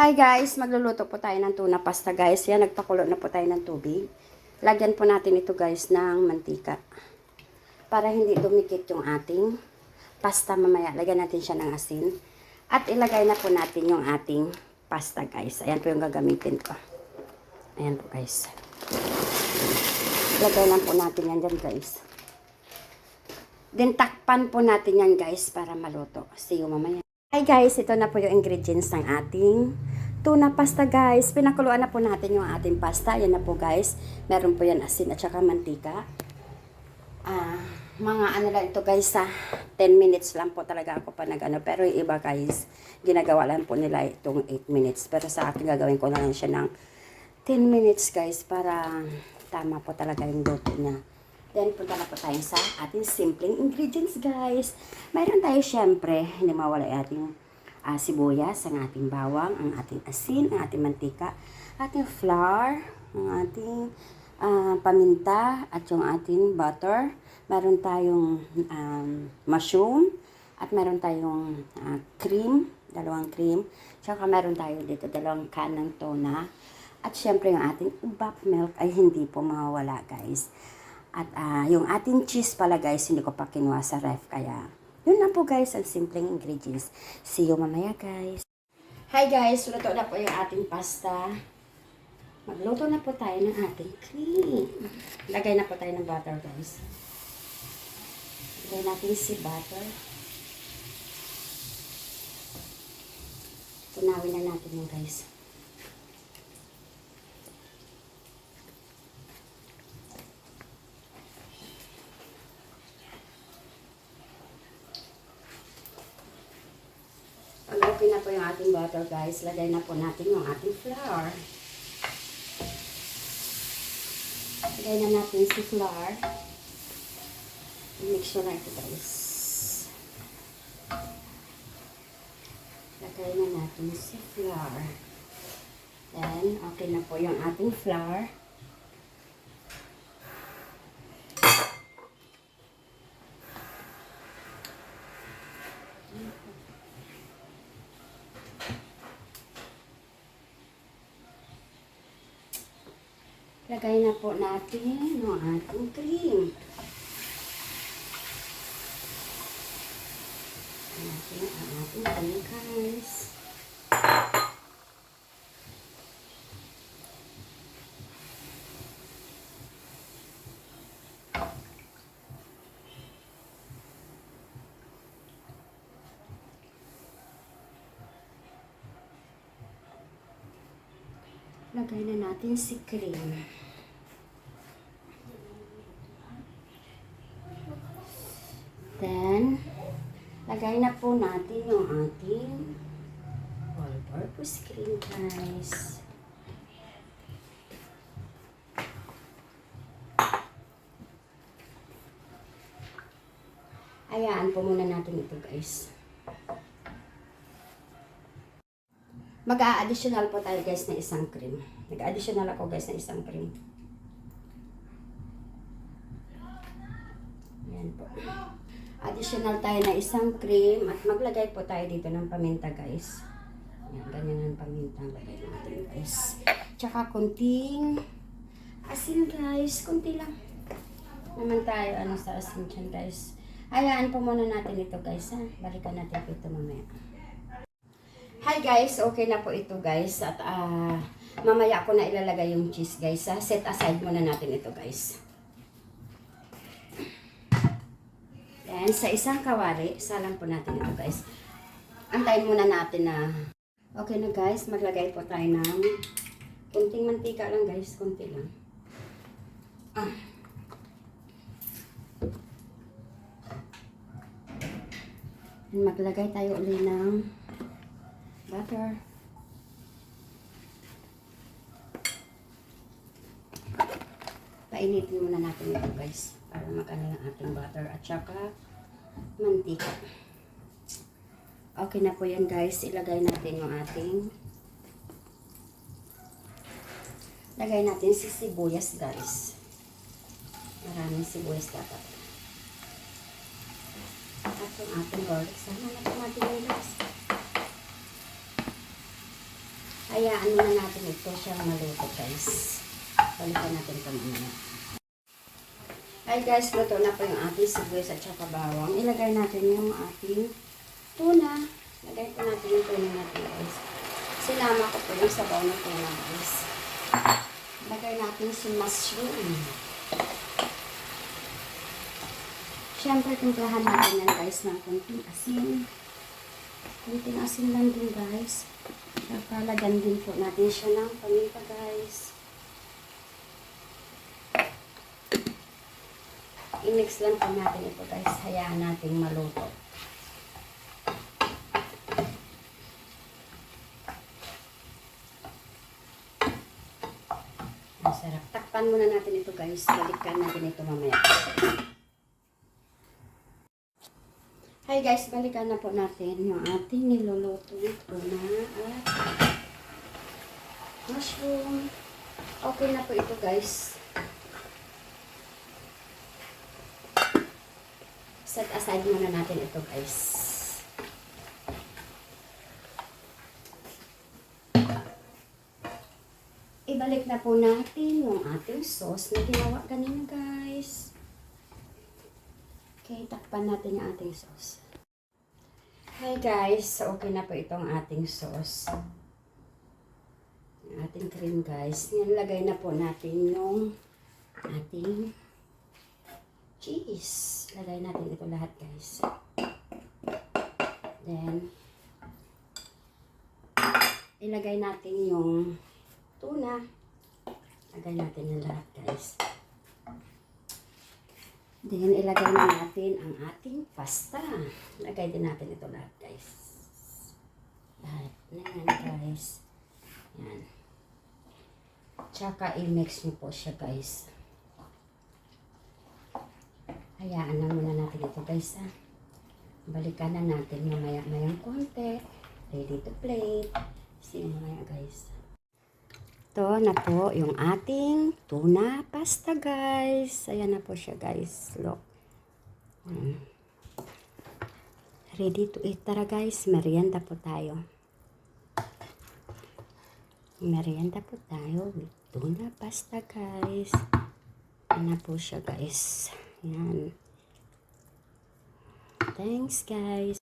Hi guys, magluluto po tayo ng tuna pasta guys. Yan, nagpakulo na po tayo ng tubig. Lagyan po natin ito guys ng mantika. Para hindi dumikit yung ating pasta mamaya. Lagyan natin siya ng asin. At ilagay na po natin yung ating pasta guys. Ayan po yung gagamitin ko. Ayan po guys. Lagay lang po natin yan dyan guys. Then takpan po natin yan guys para maluto. See you mamaya. Hi guys, ito na po yung ingredients ng ating tuna pasta guys. Pinakuluan na po natin yung ating pasta. Yan na po guys. Meron po yan asin at saka mantika. Ah, mga ano lang ito guys sa 10 minutes lang po talaga ako pa nag ano. Pero yung iba guys, ginagawa lang po nila itong 8 minutes. Pero sa akin gagawin ko na lang siya ng 10 minutes guys para tama po talaga yung luto niya. Then, punta na po tayo sa ating simpleng ingredients, guys. Mayroon tayo, syempre, hindi mawala ating ah, sibuyas, ang ating bawang, ang ating asin, ang ating mantika, ating flour, ang ating ah, paminta, at yung ating butter. Meron tayong um, mushroom, at meron tayong ah, cream, dalawang cream. Tsaka meron tayo dito dalawang can ng tuna. At syempre yung ating ubap milk ay hindi po mawawala, guys. At ah, yung ating cheese pala guys, hindi ko pa kinuha sa ref. Kaya, yun na po guys, ang simpleng ingredients. See you mamaya guys. Hi guys, luto na po yung ating pasta. Magluto na po tayo ng ating cream. Lagay na po tayo ng butter guys. Lagay natin si butter. Tunawin na natin yung guys. Okay na po yung ating butter guys, lagay na po natin yung ating flour. Lagay na natin si flour. Mix na ito guys. Lagay na natin si flour. Then, okay na po yung ating flour. Lagay na po natin ang ating cream. Natin ang ating pangkas. Lagay na natin si cream. Then, lagay na po natin yung ating all-purpose cream, guys. Hayaan po muna natin ito, guys. Mag-a-additional po tayo, guys, ng isang cream. Nag-additional ako, guys, ng isang cream. Yan po. Additional tayo na isang cream at maglagay po tayo dito ng paminta guys. Yan, ganyan ang paminta ang lagay natin guys. Tsaka kunting asin guys, kunti lang. Naman tayo ano sa asin dyan guys. Hayaan po muna natin ito guys ha. Balikan natin ito mamaya. Hi guys, okay na po ito guys at ah mamaya ko na ilalagay yung cheese guys ha. Set aside muna natin ito guys. Then, sa isang kawari, salang po natin ito guys. Antayin muna natin na okay na guys, maglagay po tayo ng kunting mantika lang guys, kunti lang. Ah. And maglagay tayo uli ng butter. Painitin muna natin ito guys para magano yung ating butter at saka mantika. Okay na po yan guys. Ilagay natin yung ating lagay natin si sibuyas guys. Maraming sibuyas dapat. At yung ating garlic. Sana na natin yung guys. Hayaan muna natin ito siyang maluto guys. Balikan natin ito mamaya. Hi guys, luto na po yung ating sibuyas at saka bawang. Ilagay natin yung ating tuna. Lagay po natin yung tuna natin guys. Sinama ko po yung sabaw ng tuna guys. Lagay natin si mushroom. Siyempre, timplahan natin yan guys ng konting asin. Konting asin lang din guys. Napalagyan din po natin siya ng paminta guys. I-mix lang po natin ito guys. Hayaan natin maluto. Ang sarap. Takpan muna natin ito guys. Balikan natin ito mamaya. Hi guys, balikan na po natin yung ating niluluto tuna at mushroom. Okay na po ito guys. Set aside muna natin ito guys. Ibalik na po natin yung ating sauce na ginawa kanina guys. Okay, takpan natin yung ating sauce. Hi guys, okay na po itong ating sauce. Yung ating cream guys. Nilagay na po natin yung ating cheese. Lagay natin ito lahat guys. Then, ilagay natin yung tuna. Lagay natin yung lahat guys. Then, ilagay na natin ang ating pasta. Lagay din natin ito lahat, guys. Lahat na yan, guys. Yan. Tsaka, i-mix nyo po siya, guys. Hayaan na muna natin ito, guys, ha. Balikan na natin mamaya-mayang konti. Ready to plate. See you mamaya, guys. Ito na po yung ating tuna pasta, guys. Ayan na po siya, guys. Look. Mm. Ready to eat. Tara, guys. Merienda po tayo. Merienda po tayo tuna pasta, guys. Ayan na po siya, guys. Ayan. Thanks, guys.